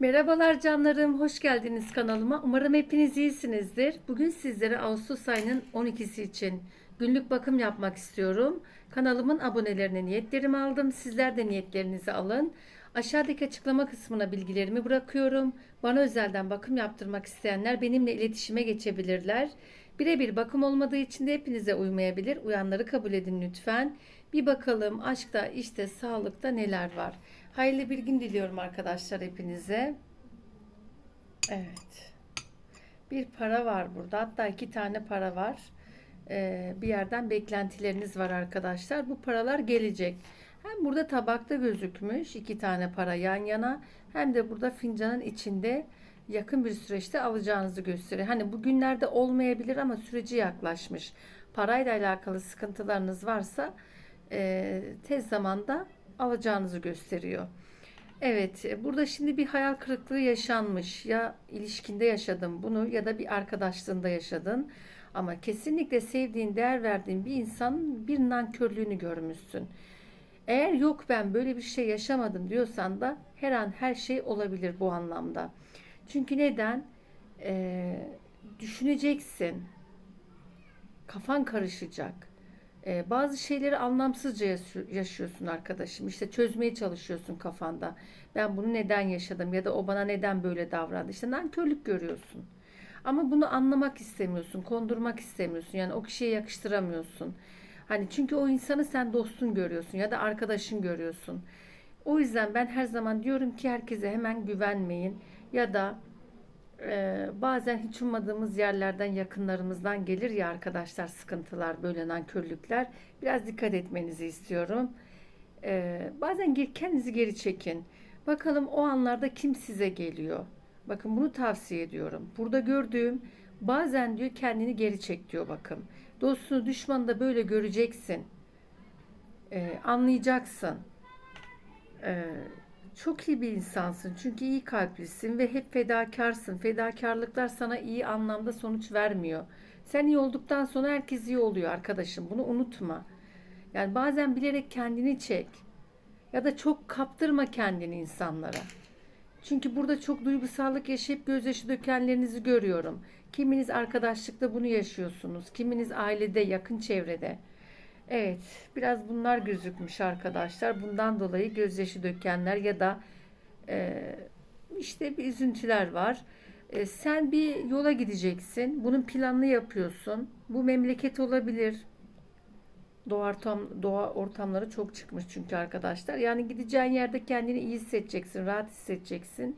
Merhabalar canlarım, hoş geldiniz kanalıma. Umarım hepiniz iyisinizdir. Bugün sizlere Ağustos ayının 12'si için günlük bakım yapmak istiyorum. Kanalımın abonelerine niyetlerimi aldım. Sizler de niyetlerinizi alın. Aşağıdaki açıklama kısmına bilgilerimi bırakıyorum. Bana özelden bakım yaptırmak isteyenler benimle iletişime geçebilirler. Birebir bakım olmadığı için de hepinize uymayabilir. Uyanları kabul edin lütfen. Bir bakalım aşkta, işte, sağlıkta neler var. Hayırlı bir gün diliyorum arkadaşlar hepinize. Evet. Bir para var burada. Hatta iki tane para var. Ee, bir yerden beklentileriniz var arkadaşlar. Bu paralar gelecek. Hem burada tabakta gözükmüş iki tane para yan yana. Hem de burada fincanın içinde yakın bir süreçte alacağınızı gösteriyor. Hani bugünlerde olmayabilir ama süreci yaklaşmış. Parayla alakalı sıkıntılarınız varsa e, tez zamanda alacağınızı gösteriyor. Evet, burada şimdi bir hayal kırıklığı yaşanmış. Ya ilişkinde yaşadın bunu ya da bir arkadaşlığında yaşadın. Ama kesinlikle sevdiğin, değer verdiğin bir insanın bir nankörlüğünü görmüşsün. Eğer yok ben böyle bir şey yaşamadım diyorsan da her an her şey olabilir bu anlamda. Çünkü neden? Ee, düşüneceksin. Kafan karışacak. Ee, bazı şeyleri anlamsızca yaşı- yaşıyorsun arkadaşım. İşte çözmeye çalışıyorsun kafanda. Ben bunu neden yaşadım ya da o bana neden böyle davrandı. İşte nankörlük görüyorsun. Ama bunu anlamak istemiyorsun, kondurmak istemiyorsun. Yani o kişiye yakıştıramıyorsun. Hani çünkü o insanı sen dostun görüyorsun ya da arkadaşın görüyorsun. O yüzden ben her zaman diyorum ki herkese hemen güvenmeyin ya da ee, bazen hiç ummadığımız yerlerden yakınlarımızdan gelir ya arkadaşlar sıkıntılar böyle nankörlükler biraz dikkat etmenizi istiyorum. Ee, bazen kendinizi geri çekin. Bakalım o anlarda kim size geliyor? Bakın bunu tavsiye ediyorum. Burada gördüğüm bazen diyor kendini geri çek diyor bakın. Dostunu düşmanı da böyle göreceksin. Ee, anlayacaksın. Ee, çok iyi bir insansın çünkü iyi kalplisin ve hep fedakarsın. Fedakarlıklar sana iyi anlamda sonuç vermiyor. Sen iyi olduktan sonra herkes iyi oluyor arkadaşım. Bunu unutma. Yani bazen bilerek kendini çek. Ya da çok kaptırma kendini insanlara. Çünkü burada çok duygusallık yaşayıp gözyaşı dökenlerinizi görüyorum. Kiminiz arkadaşlıkta bunu yaşıyorsunuz. Kiminiz ailede, yakın çevrede. Evet, biraz bunlar gözükmüş arkadaşlar. Bundan dolayı gözyaşı dökenler ya da e, işte bir üzüntüler var. E, sen bir yola gideceksin. Bunun planını yapıyorsun. Bu memleket olabilir. Doğa, ortam, doğa ortamları çok çıkmış çünkü arkadaşlar. Yani gideceğin yerde kendini iyi hissedeceksin, rahat hissedeceksin.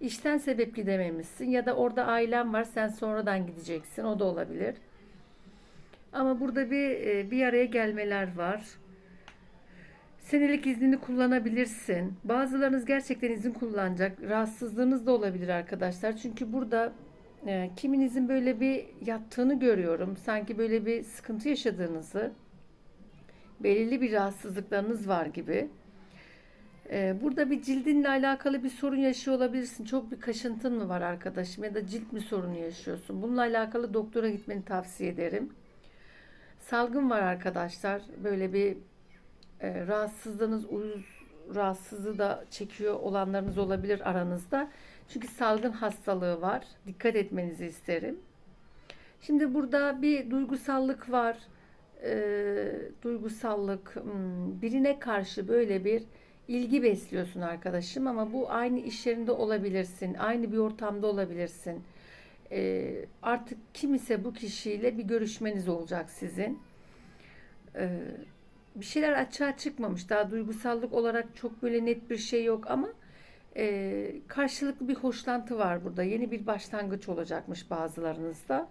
İşten sebep gidememişsin ya da orada ailen var sen sonradan gideceksin. O da olabilir. Ama burada bir e, bir araya gelmeler var. Senelik iznini kullanabilirsin. Bazılarınız gerçekten izin kullanacak. Rahatsızlığınız da olabilir arkadaşlar. Çünkü burada e, kiminizin böyle bir yattığını görüyorum. Sanki böyle bir sıkıntı yaşadığınızı, belirli bir rahatsızlıklarınız var gibi. E, burada bir cildinle alakalı bir sorun yaşıyor olabilirsin. Çok bir kaşıntın mı var arkadaşım ya da cilt mi sorunu yaşıyorsun? Bununla alakalı doktora gitmeni tavsiye ederim. Salgın var arkadaşlar. Böyle bir e, rahatsızlığınız, uyuz rahatsızlığı da çekiyor olanlarınız olabilir aranızda. Çünkü salgın hastalığı var. Dikkat etmenizi isterim. Şimdi burada bir duygusallık var. E, duygusallık, hmm, birine karşı böyle bir ilgi besliyorsun arkadaşım ama bu aynı iş yerinde olabilirsin, aynı bir ortamda olabilirsin. E, artık kim ise bu kişiyle bir görüşmeniz olacak sizin. E, bir şeyler açığa çıkmamış. Daha duygusallık olarak çok böyle net bir şey yok ama e, karşılıklı bir hoşlantı var burada. Yeni bir başlangıç olacakmış bazılarınızda.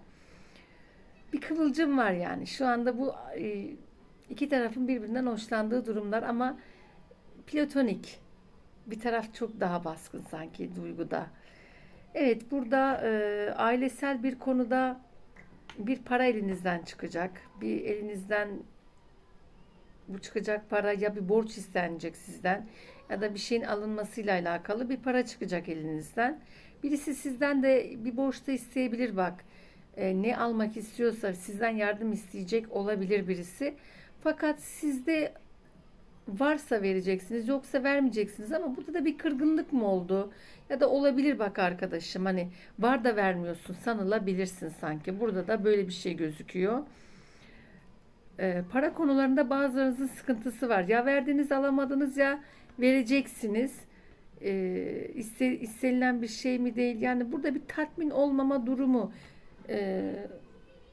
Bir kıvılcım var yani. Şu anda bu e, iki tarafın birbirinden hoşlandığı durumlar ama platonik. Bir taraf çok daha baskın sanki duyguda. Evet burada e, ailesel bir konuda bir para elinizden çıkacak. Bir elinizden bu çıkacak para ya bir borç istenecek sizden ya da bir şeyin alınmasıyla alakalı bir para çıkacak elinizden. Birisi sizden de bir borç da isteyebilir bak. E, ne almak istiyorsa sizden yardım isteyecek olabilir birisi. Fakat sizde varsa vereceksiniz yoksa vermeyeceksiniz ama burada da bir kırgınlık mı oldu? Ya da olabilir bak arkadaşım hani var da vermiyorsun sanılabilirsin sanki. Burada da böyle bir şey gözüküyor. Ee, para konularında bazılarınızın sıkıntısı var. Ya verdiniz alamadınız ya vereceksiniz. Ee, iste, istenilen bir şey mi değil? Yani burada bir tatmin olmama durumu. Ee,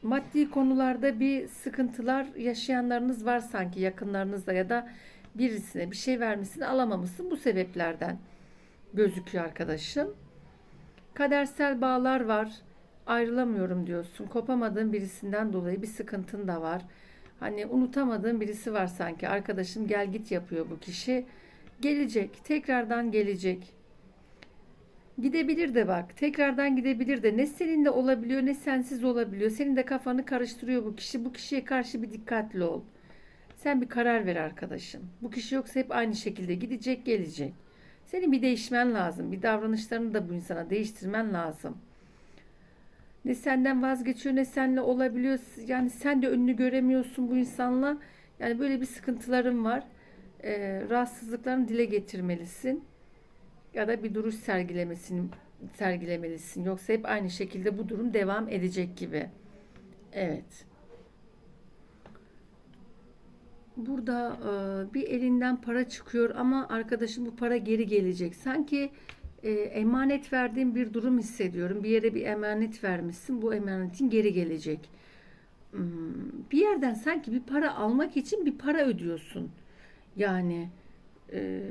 maddi konularda bir sıkıntılar yaşayanlarınız var sanki yakınlarınızda ya da birisine bir şey vermişsin alamamışsın bu sebeplerden gözüküyor arkadaşım. Kadersel bağlar var. Ayrılamıyorum diyorsun. Kopamadığın birisinden dolayı bir sıkıntın da var. Hani unutamadığın birisi var sanki. Arkadaşım gel git yapıyor bu kişi. Gelecek. Tekrardan gelecek. Gidebilir de bak. Tekrardan gidebilir de. Ne seninle olabiliyor ne sensiz olabiliyor. Senin de kafanı karıştırıyor bu kişi. Bu kişiye karşı bir dikkatli ol. Sen bir karar ver arkadaşım. Bu kişi yoksa hep aynı şekilde gidecek gelecek. Senin bir değişmen lazım. Bir davranışlarını da bu insana değiştirmen lazım. Ne senden vazgeçiyor ne seninle olabiliyor. Yani sen de önünü göremiyorsun bu insanla. Yani böyle bir sıkıntıların var. Ee, rahatsızlıklarını dile getirmelisin. Ya da bir duruş sergilemesini sergilemelisin. Yoksa hep aynı şekilde bu durum devam edecek gibi. Evet. Burada e, bir elinden para çıkıyor ama arkadaşım bu para geri gelecek. Sanki e, emanet verdiğim bir durum hissediyorum. Bir yere bir emanet vermişsin. Bu emanetin geri gelecek. Hmm, bir yerden sanki bir para almak için bir para ödüyorsun. Yani e,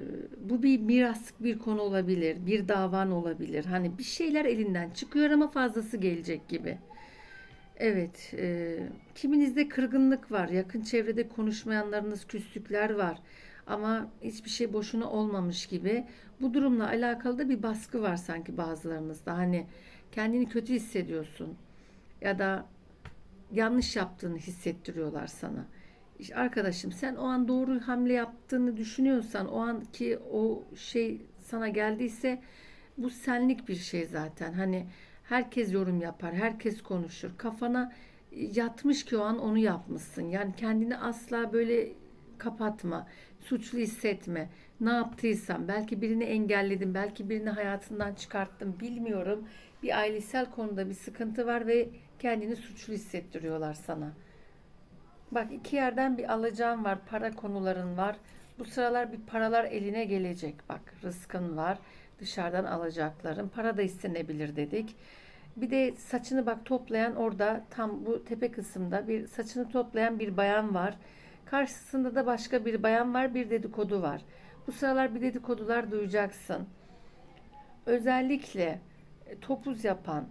bu bir miraslık bir konu olabilir. Bir davan olabilir. Hani bir şeyler elinden çıkıyor ama fazlası gelecek gibi. Evet, e, kiminizde kırgınlık var, yakın çevrede konuşmayanlarınız, küslükler var. Ama hiçbir şey boşuna olmamış gibi. Bu durumla alakalı da bir baskı var sanki bazılarınızda. Hani kendini kötü hissediyorsun ya da yanlış yaptığını hissettiriyorlar sana. İşte arkadaşım sen o an doğru hamle yaptığını düşünüyorsan, o anki o şey sana geldiyse bu senlik bir şey zaten. Hani Herkes yorum yapar, herkes konuşur. Kafana yatmış ki o an onu yapmışsın. Yani kendini asla böyle kapatma, suçlu hissetme. Ne yaptıysam, belki birini engelledim, belki birini hayatından çıkarttım, bilmiyorum. Bir ailesel konuda bir sıkıntı var ve kendini suçlu hissettiriyorlar sana. Bak iki yerden bir alacağım var, para konuların var. Bu sıralar bir paralar eline gelecek. Bak rızkın var, dışarıdan alacakların. Para da istenebilir dedik. Bir de saçını bak toplayan orada tam bu tepe kısımda bir saçını toplayan bir bayan var. Karşısında da başka bir bayan var, bir dedikodu var. Bu sıralar bir dedikodular duyacaksın. Özellikle e, topuz yapan,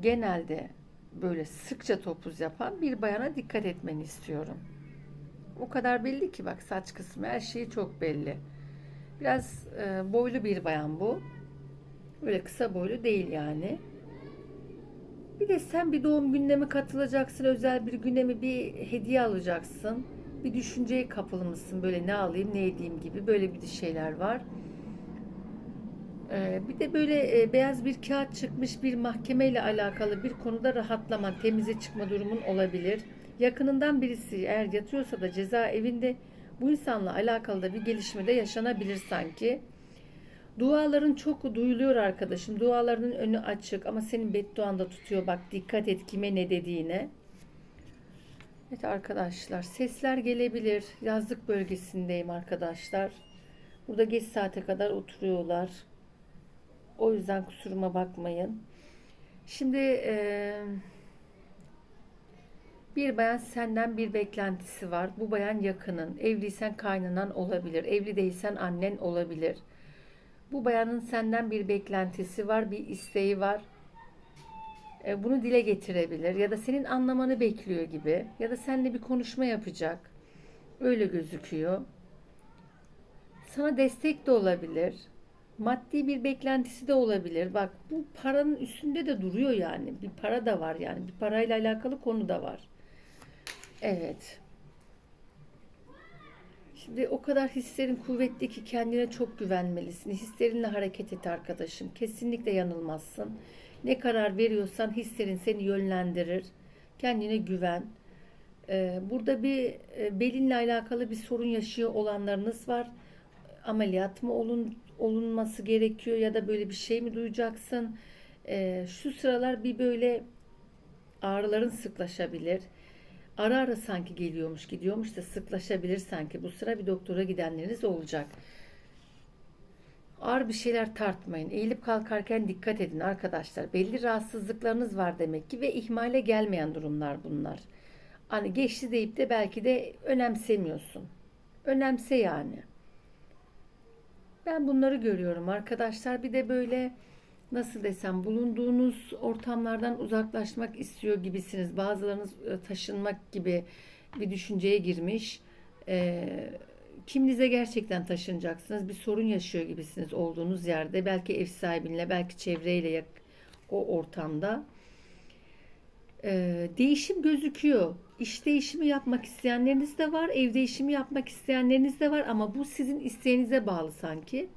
genelde böyle sıkça topuz yapan bir bayana dikkat etmeni istiyorum. O kadar belli ki bak saç kısmı her şeyi çok belli. Biraz e, boylu bir bayan bu. Böyle kısa boylu değil yani. Bir de sen bir doğum gününe mi katılacaksın, özel bir güne mi bir hediye alacaksın. Bir düşünceye kapılmışsın böyle ne alayım ne edeyim gibi böyle bir şeyler var. Ee, bir de böyle e, beyaz bir kağıt çıkmış bir mahkemeyle alakalı bir konuda rahatlaman, temize çıkma durumun olabilir. Yakınından birisi eğer yatıyorsa da cezaevinde bu insanla alakalı da bir gelişme de yaşanabilir sanki. Duaların çok duyuluyor arkadaşım. Dualarının önü açık ama senin bedduanda tutuyor. Bak dikkat et kime ne dediğine. Evet arkadaşlar sesler gelebilir. Yazlık bölgesindeyim arkadaşlar. Burada geç saate kadar oturuyorlar. O yüzden kusuruma bakmayın. Şimdi e, bir bayan senden bir beklentisi var. Bu bayan yakının. Evliysen kaynanan olabilir. Evli değilsen annen olabilir. Bu bayanın senden bir beklentisi var, bir isteği var. E, bunu dile getirebilir ya da senin anlamanı bekliyor gibi ya da seninle bir konuşma yapacak. Öyle gözüküyor. Sana destek de olabilir. Maddi bir beklentisi de olabilir. Bak bu paranın üstünde de duruyor yani. Bir para da var yani. Bir parayla alakalı konu da var. Evet. Şimdi o kadar hislerin kuvvetli ki kendine çok güvenmelisin. Hislerinle hareket et arkadaşım. Kesinlikle yanılmazsın. Ne karar veriyorsan hislerin seni yönlendirir. Kendine güven. Ee, burada bir e, belinle alakalı bir sorun yaşıyor olanlarınız var. Ameliyat mı olun, olunması gerekiyor ya da böyle bir şey mi duyacaksın? Ee, şu sıralar bir böyle ağrıların sıklaşabilir. Ara ara sanki geliyormuş gidiyormuş da sıklaşabilir sanki. Bu sıra bir doktora gidenleriniz olacak. Ağır bir şeyler tartmayın. Eğilip kalkarken dikkat edin arkadaşlar. Belli rahatsızlıklarınız var demek ki ve ihmale gelmeyen durumlar bunlar. Hani geçti deyip de belki de önemsemiyorsun. Önemse yani. Ben bunları görüyorum arkadaşlar. Bir de böyle nasıl desem bulunduğunuz ortamlardan uzaklaşmak istiyor gibisiniz. Bazılarınız e, taşınmak gibi bir düşünceye girmiş. Ee, kiminize gerçekten taşınacaksınız. Bir sorun yaşıyor gibisiniz olduğunuz yerde. Belki ev sahibinle, belki çevreyle o ortamda. Ee, değişim gözüküyor. İş değişimi yapmak isteyenleriniz de var, ev değişimi yapmak isteyenleriniz de var ama bu sizin isteğinize bağlı sanki.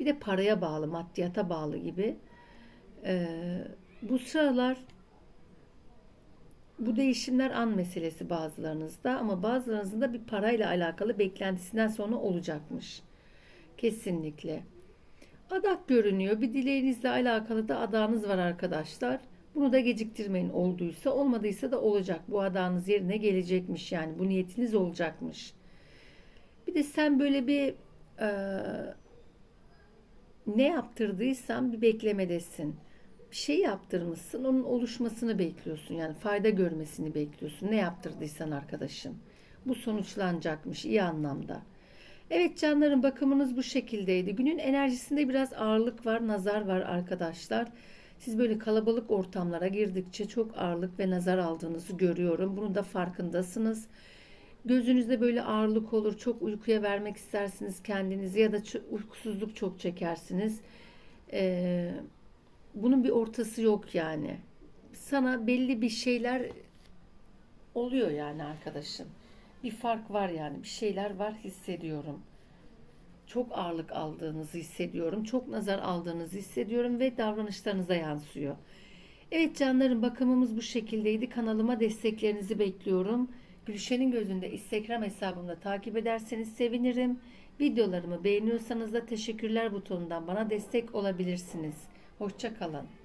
Bir de paraya bağlı, maddiyata bağlı gibi. Ee, bu sıralar bu değişimler an meselesi bazılarınızda ama bazılarınızın da bir parayla alakalı beklentisinden sonra olacakmış. Kesinlikle. Adak görünüyor. Bir dileğinizle alakalı da adağınız var arkadaşlar. Bunu da geciktirmeyin olduysa. Olmadıysa da olacak. Bu adağınız yerine gelecekmiş yani. Bu niyetiniz olacakmış. Bir de sen böyle bir e, ne yaptırdıysan bir beklemedesin. Bir şey yaptırmışsın, onun oluşmasını bekliyorsun. Yani fayda görmesini bekliyorsun. Ne yaptırdıysan arkadaşım. Bu sonuçlanacakmış iyi anlamda. Evet canlarım bakımınız bu şekildeydi. Günün enerjisinde biraz ağırlık var, nazar var arkadaşlar. Siz böyle kalabalık ortamlara girdikçe çok ağırlık ve nazar aldığınızı görüyorum. Bunun da farkındasınız. Gözünüzde böyle ağırlık olur. Çok uykuya vermek istersiniz kendinizi ya da uykusuzluk çok çekersiniz. Ee, bunun bir ortası yok yani. Sana belli bir şeyler oluyor yani arkadaşım. Bir fark var yani. Bir şeyler var hissediyorum. Çok ağırlık aldığınızı hissediyorum. Çok nazar aldığınızı hissediyorum ve davranışlarınıza yansıyor. Evet canlarım bakımımız bu şekildeydi. Kanalıma desteklerinizi bekliyorum. Gülşen'in gözünde Instagram hesabımda takip ederseniz sevinirim. Videolarımı beğeniyorsanız da teşekkürler butonundan bana destek olabilirsiniz. Hoşça kalın.